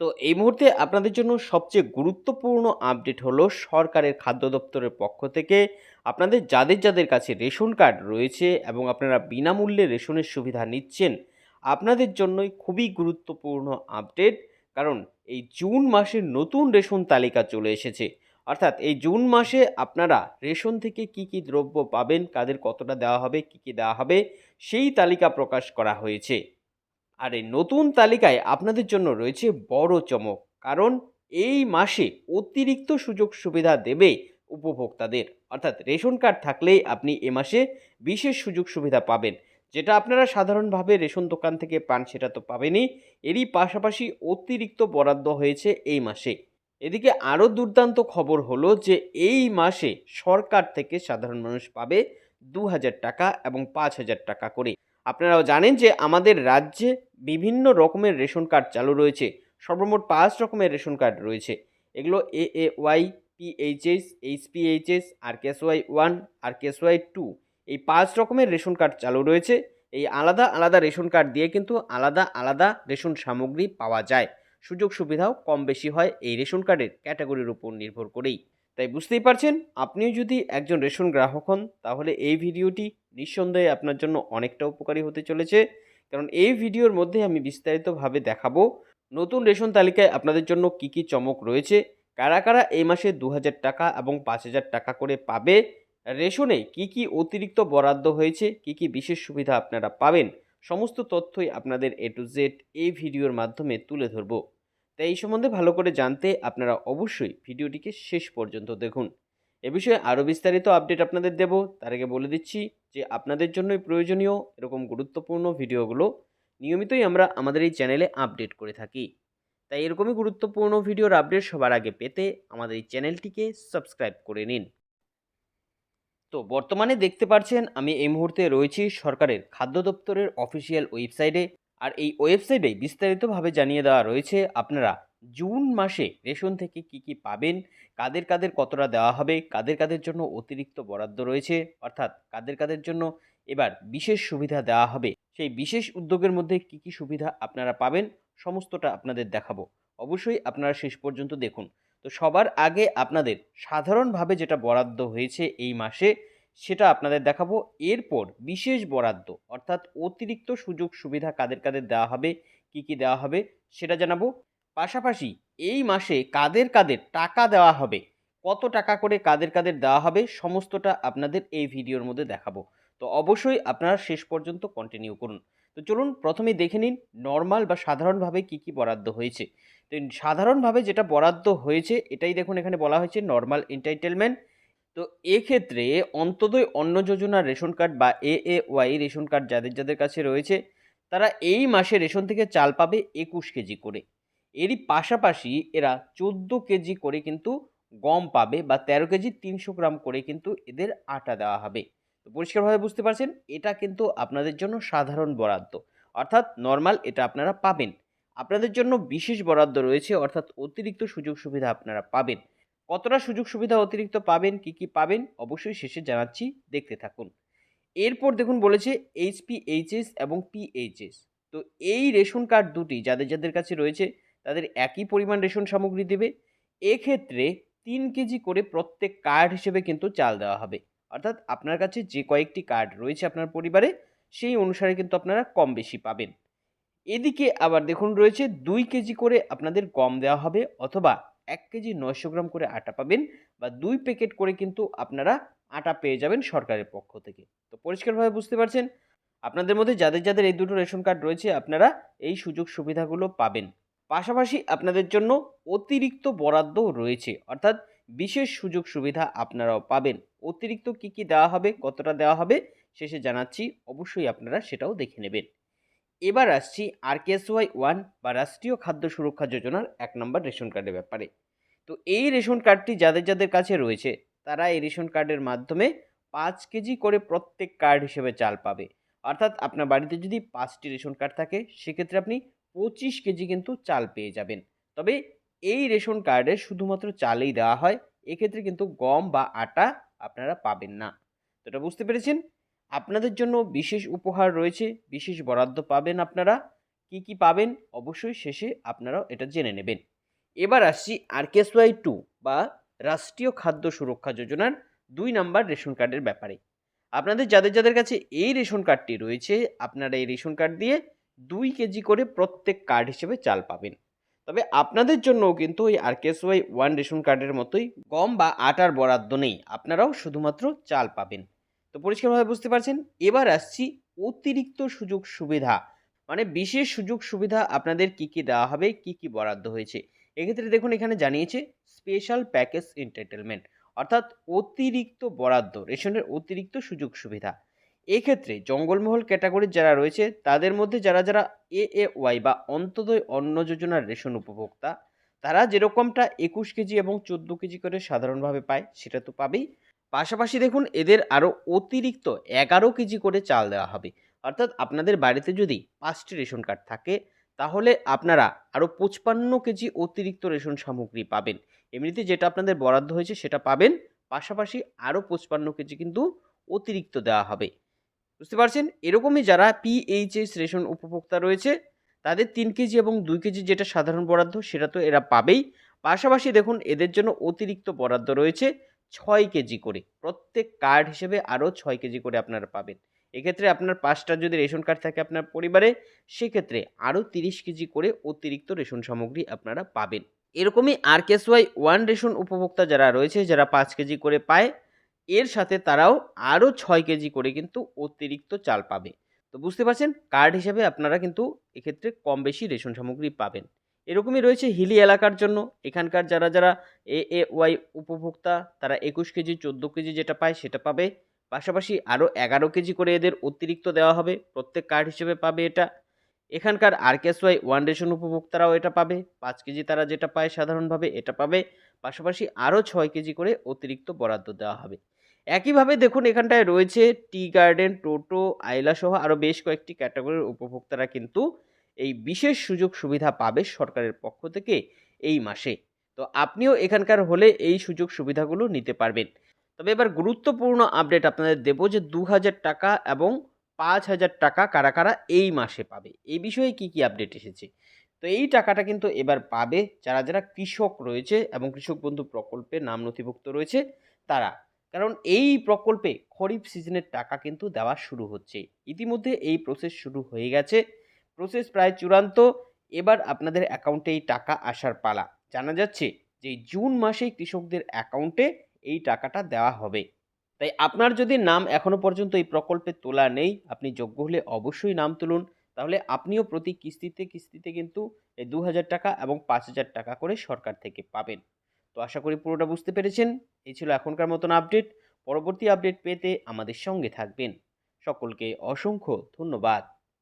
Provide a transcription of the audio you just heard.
তো এই মুহূর্তে আপনাদের জন্য সবচেয়ে গুরুত্বপূর্ণ আপডেট হলো সরকারের খাদ্য দপ্তরের পক্ষ থেকে আপনাদের যাদের যাদের কাছে রেশন কার্ড রয়েছে এবং আপনারা বিনামূল্যে রেশনের সুবিধা নিচ্ছেন, আপনাদের জন্যই খুবই গুরুত্বপূর্ণ আপডেট। কারণ এই জুন মাসের নতুন রেশন তালিকা চলে এসেছে। অর্থাৎ এই জুন মাসে আপনারা রেশন থেকে কি কি দ্রব্য পাবেন, কাদের কতটা দেওয়া হবে, কি কি দেওয়া হবে, সেই তালিকা প্রকাশ করা হয়েছে। আর এই নতুন তালিকায় আপনাদের জন্য রয়েছে বড় চমক, কারণ এই মাসে অতিরিক্ত সুযোগ সুবিধা দেবে উপভোক্তাদের। অর্থাৎ রেশন কার্ড থাকলেই আপনি এ মাসে বিশেষ সুযোগ সুবিধা পাবেন। যেটা আপনারা সাধারণভাবে রেশন দোকান থেকে পান সেটা তো পাবেনই। এরই পাশাপাশি অতিরিক্ত বরাদ্দ হয়েছে এই মাসে। এদিকে আরও দুর্দান্ত খবর হলো যে এই মাসে সরকার থেকে সাধারণ মানুষ পাবে দু হাজার টাকা এবং পাঁচ হাজার টাকা করে। আপনারাও জানেন যে আমাদের রাজ্যে বিভিন্ন রকমের রেশন কার্ড চালু রয়েছে। সর্বমোট পাঁচ রকমের রেশন কার্ড রয়েছে। এগুলো A A Y PHS R KSY one R KSY two এই পাঁচ রকমের রেশন কার্ড চালু রয়েছে। এই আলাদা আলাদা রেশন কার্ড দিয়ে কিন্তু আলাদা আলাদা রেশন সামগ্রী পাওয়া যায়। সুযোগ সুবিধাও কম বেশি হয় এই রেশন কার্ডের ক্যাটাগরির উপর নির্ভর করেই। তাই বুঝতেই পারছেন, আপনিও যদি একজন রেশন গ্রাহক হন, তাহলে এই ভিডিওটি নিঃসন্দেহে আপনার জন্য অনেকটা উপকারী হতে চলেছে। কারণ এই ভিডিওর মধ্যে আমি বিস্তারিতভাবে দেখাবো নতুন রেশন তালিকায় আপনাদের জন্য কি কি চমক রয়েছে, কারা কারা এই মাসে দু হাজার টাকা এবং পাঁচ হাজার টাকা করে পাবে, রেশনে কি কি অতিরিক্ত বরাদ্দ হয়েছে, কি কি বিশেষ সুবিধা আপনারা পাবেন, সমস্ত তথ্যই আপনাদের এ টু জেড এই ভিডিওর মাধ্যমে তুলে ধরবো। তাই এই সম্বন্ধে ভালো করে জানতে আপনারা অবশ্যই ভিডিওটিকে শেষ পর্যন্ত দেখুন। এ বিষয়ে আরও বিস্তারিত আপডেট আপনাদের দেব। তার আগে বলে দিচ্ছি যে আপনাদের জন্যই প্রয়োজনীয় এরকম গুরুত্বপূর্ণ ভিডিওগুলো নিয়মিতই আমরা আমাদের এই চ্যানেলে আপডেট করে থাকি। তাই এরকমই গুরুত্বপূর্ণ ভিডিওর আপডেট সবার আগে পেতে আমাদের এই চ্যানেলটিকে সাবস্ক্রাইব করে নিন। তো বর্তমানে দেখতে পাচ্ছেন আমি এই মুহূর্তে রয়েছি সরকারের খাদ্য দপ্তরের অফিসিয়াল ওয়েবসাইটে আর এই ওয়েবসাইটে বিস্তারিতভাবে জানিয়ে দেওয়া রয়েছে আপনারা জুন মাসে রেশন থেকে কি কি পাবেন? কাদের কাদের কতটা দেওয়া হবে? কাদের কাদের জন্য অতিরিক্ত বরাদ্দ রয়েছে? অর্থাৎ কাদের কাদের জন্য এবার বিশেষ সুবিধা দেওয়া হবে? সেই বিশেষ উদ্যোগের মধ্যে কি কি সুবিধা আপনারা পাবেন? সমস্তটা আপনাদের দেখাবো। অবশ্যই আপনারা শেষ পর্যন্ত দেখুন। তো সবার আগে আপনাদের সাধারণভাবে যেটা বরাদ্দ হয়েছে এই মাসে, সেটা আপনাদের দেখাবো। এরপর বিশেষ বরাদ্দ, অর্থাৎ অতিরিক্ত সুযোগ সুবিধা কাদের কাদের দেওয়া হবে? কি কি দেওয়া হবে? সেটা জানাব। পাশাপাশি এই মাসে কাদের কাদের টাকা দেওয়া হবে, কত টাকা করে কাদের কাদের দেওয়া হবে, সমস্তটা আপনাদের এই ভিডিওর মধ্যে দেখাবো। তো অবশ্যই আপনারা শেষ পর্যন্ত কন্টিনিউ করুন। তো চলুন প্রথমে দেখে নিন নর্মাল বা সাধারণভাবে কি কি বরাদ্দ হয়েছে। তো সাধারণভাবে যেটা বরাদ্দ হয়েছে, এটাই দেখুন এখানে বলা হয়েছে নর্মাল এন্টাইটেলমেন্ট তো এক্ষেত্রে অন্তদয় অন্ন যোজনার রেশন কার্ড বা A A Y ration card যাদের যাদের কাছে রয়েছে, তারা এই মাসে রেশন থেকে চাল পাবে একুশ কেজি করে। এরই পাশাপাশি এরা চোদ্দ কেজি করে কিন্তু গম পাবে বা তেরো কেজি তিনশো গ্রাম করে কিন্তু এদের আটা দেওয়া হবে। তো পরিষ্কারভাবে বুঝতে পারছেন, এটা কিন্তু আপনাদের জন্য সাধারণ বরাদ্দ। অর্থাৎ নর্মাল এটা আপনারা পাবেন। আপনাদের জন্য বিশেষ বরাদ্দ রয়েছে, অর্থাৎ অতিরিক্ত সুযোগ সুবিধা আপনারা পাবেন। কতটা সুযোগ সুবিধা অতিরিক্ত পাবেন, কি কি পাবেন, অবশ্যই শেষে জানাচ্ছি, দেখতে থাকুন। এরপর দেখুন বলেছে এইচপিএইচএস এবং পিএইচএস তো এই রেশন কার্ড দুটি যাদের যাদের কাছে রয়েছে তাদের একই পরিমাণ রেশন সামগ্রী দেবে। এক্ষেত্রে তিন কেজি করে প্রত্যেক কার্ড হিসেবে কিন্তু চাল দেওয়া হবে। অর্থাৎ আপনার কাছে যে কয়েকটি কার্ড রয়েছে আপনার পরিবারে, সেই অনুসারে কিন্তু আপনারা কম বেশি পাবেন। এদিকে আবার দেখুন রয়েছে দুই কেজি করে আপনাদের গম দেওয়া হবে অথবা এক কেজি নয়শো গ্রাম করে আটা পাবেন বা দুই প্যাকেট করে কিন্তু আপনারা আটা পেয়ে যাবেন সরকারের পক্ষ থেকে। তো পরিষ্কারভাবে বুঝতে পারছেন? আপনাদের মধ্যে যাদের যাদের এই দুটো রেশন কার্ড রয়েছে, আপনারা এই সুযোগ সুবিধাগুলো পাবেন। পাশাপাশি আপনাদের জন্য অতিরিক্ত বরাদ্দও রয়েছে। অর্থাৎ বিশেষ সুযোগ সুবিধা আপনারাও পাবেন। অতিরিক্ত কি কি দেওয়া হবে, কতটা দেওয়া হবে, শেষে জানাচ্ছি। অবশ্যই আপনারা সেটাও দেখে নেবেন। এবার আসছি আর ওয়াই ওয়ান বা রাষ্ট্রীয় খাদ্য সুরক্ষা যোজনার এক নম্বর রেশন কার্ডের ব্যাপারে। তো এই রেশন কার্ডটি যাদের যাদের কাছে রয়েছে, তারা এই রেশন কার্ডের মাধ্যমে পাঁচ কেজি করে প্রত্যেক কার্ড হিসেবে চাল পাবে। অর্থাৎ আপনার বাড়িতে যদি পাঁচটি রেশন কার্ড থাকে, সেক্ষেত্রে আপনি পঁচিশ কেজি কিন্তু চাল পেয়ে যাবেন। তবে এই রেশন কার্ডে শুধুমাত্র চালেই দেওয়া হয়, এক্ষেত্রে কিন্তু গম বা আটা আপনারা পাবেন না। তো এটা বুঝতে পেরেছেন? আপনাদের জন্য বিশেষ উপহার রয়েছে, বিশেষ বরাদ্দ পাবেন আপনারা। কি কি পাবেন অবশ্যই শেষে আপনারাও এটা জেনে নেবেন। এবার আসছি আরকেএসওয়াই টু বা রাষ্ট্রীয় খাদ্য সুরক্ষা যোজনার দুই নাম্বার রেশন কার্ডের ব্যাপারে। আপনাদের যাদের যাদের কাছে এই রেশন কার্ডটি রয়েছে, আপনারা এই রেশন কার্ড দিয়ে দুই কেজি করে প্রত্যেক কার্ড হিসেবে চাল পাবেন। তবে আপনাদের জন্যও কিন্তু ওই আরকেএসওয়াই ওয়ান রেশন কার্ডের মতোই গম বা আটার বরাদ্দ নেই, আপনারাও শুধুমাত্র চাল পাবেন। তো পরিষ্কারভাবে বুঝতে পারছেন? এবার আসছি অতিরিক্ত সুযোগ সুবিধা মানে বিশেষ সুযোগ সুবিধা আপনাদের কি কি দেওয়া হবে, কি কি বরাদ্দ হয়েছে? এক্ষেত্রে দেখুন, এখানে জানিয়েছে স্পেশাল প্যাকেজ এন্টারটেনমেন্ট অর্থাৎ অতিরিক্ত বরাদ্দ, রেশনের অতিরিক্ত সুযোগ সুবিধা। এক্ষেত্রে জঙ্গলমহল ক্যাটাগরির যারা রয়েছে, তাদের মধ্যে যারা যারা এ এ ওয়াই বা অন্তদয় অন্ন যোজনার রেশন উপভোক্তা, তারা যেরকমটা একুশ কেজি এবং চোদ্দ কেজি করে সাধারণভাবে পায়, সেটা তো পাবেই। পাশাপাশি দেখুন, এদের আরও অতিরিক্ত এগারো কেজি করে চাল দেওয়া হবে। অর্থাৎ আপনাদের বাড়িতে যদি পাঁচটি রেশন কার্ড থাকে, তাহলে আপনারা আরও পঁচপান্ন কেজি অতিরিক্ত রেশন সামগ্রী পাবেন। এমনিতে যেটা আপনাদের বরাদ্দ হয়েছে, সেটা পাবেন। পাশাপাশি আরও পঁচপান্ন কেজি কিন্তু অতিরিক্ত দেওয়া হবে। বুঝতে পারছেন? এরকমই যারা পিএইচএস রেশন উপভোক্তা রয়েছে, তাদের তিন কেজি এবং দুই কেজি যেটা সাধারণ বরাদ্দ, সেটা তো এরা পাবেই। পাশাপাশি দেখুন, এদের জন্য অতিরিক্ত বরাদ্দ রয়েছে ছয় কেজি করে। প্রত্যেক কার্ড হিসেবে আরও ছয় কেজি করে আপনারা পাবেন। এক্ষেত্রে আপনার পাঁচটা যদি রেশন কার্ড থাকে আপনার পরিবারে, সেক্ষেত্রে আরও তিরিশ কেজি করে অতিরিক্ত রেশন সামগ্রী আপনারা পাবেন। এরকমই R KS Y one ration উপভোক্তা যারা রয়েছে, যারা পাঁচ কেজি করে পায় এর সাথে তারাও আরও ছয় কেজি করে কিন্তু অতিরিক্ত চাল পাবে। তো বুঝতে পারছেন? কার্ড হিসাবে আপনারা কিন্তু এক্ষেত্রে কম বেশি রেশন সামগ্রী পাবেন। এরকমই রয়েছে হিলি এলাকার জন্য। এখানকার যারা যারা এ এ ওয়াই উপভোক্তা, তারা একুশ কেজি, চোদ্দ কেজি যেটা পায় সেটা পাবে। পাশাপাশি আরও এগারো কেজি করে এদের অতিরিক্ত দেওয়া হবে। প্রত্যেক কার্ড হিসেবে পাবে এটা। এখানকার আরকেএসওয়াই ওয়ান রেশন উপভোক্তারাও এটা পাবে। পাঁচ কেজি তারা যেটা পায় সাধারণভাবে এটা পাবে। পাশাপাশি আরও ছয় কেজি করে অতিরিক্ত বরাদ্দ দেওয়া হবে। একইভাবে দেখুন, এখানটায় রয়েছে টি গার্ডেন, টোটো আইলা সহ আরও বেশ কয়েকটি ক্যাটাগরির উপভোক্তারা কিন্তু এই বিশেষ সুযোগ সুবিধা পাবে সরকারের পক্ষ থেকে এই মাসে। তো আপনিও এখানকার হলে এই সুযোগ সুবিধাগুলো নিতে পারবেন। তবে এবার গুরুত্বপূর্ণ আপডেট আপনাদের দেবো যে দু হাজার টাকা এবং পাঁচ হাজার টাকা কারা কারা এই মাসে পাবে। এই বিষয়ে কি কি আপডেট এসেছে? তো এই টাকাটা কিন্তু এবার পাবে যারা যারা কৃষক রয়েছে এবং কৃষক বন্ধু প্রকল্পে নাম নথিভুক্ত রয়েছে, তারা। কারণ এই প্রকল্পে খরিফ সিজনের টাকা কিন্তু দেওয়া শুরু হচ্ছে। ইতিমধ্যে এই প্রসেস শুরু হয়ে গেছে। প্রসেস প্রায় চূড়ান্ত। এবার আপনাদের অ্যাকাউন্টে এই টাকা আসার পালা। জানা যাচ্ছে যে জুন মাসেই কৃষকদের অ্যাকাউন্টে এই টাকাটা দেওয়া হবে। তাই আপনার যদি নাম এখনও পর্যন্ত এই প্রকল্পে তোলা নেই, আপনি যোগ্য হলে অবশ্যই নাম তুলুন। তাহলে আপনিও প্রতি কিস্তিতে কিস্তিতে কিন্তু এই দু হাজার টাকা এবং পাঁচ হাজার টাকা করে সরকার থেকে পাবেন। তো আশা করি পুরোটা বুঝতে পেরেছেন। এই ছিল এখনকার মতন আপডেট। পরবর্তী আপডেট পেতে আমাদের সঙ্গে থাকবেন। সকলকে অসংখ্য ধন্যবাদ।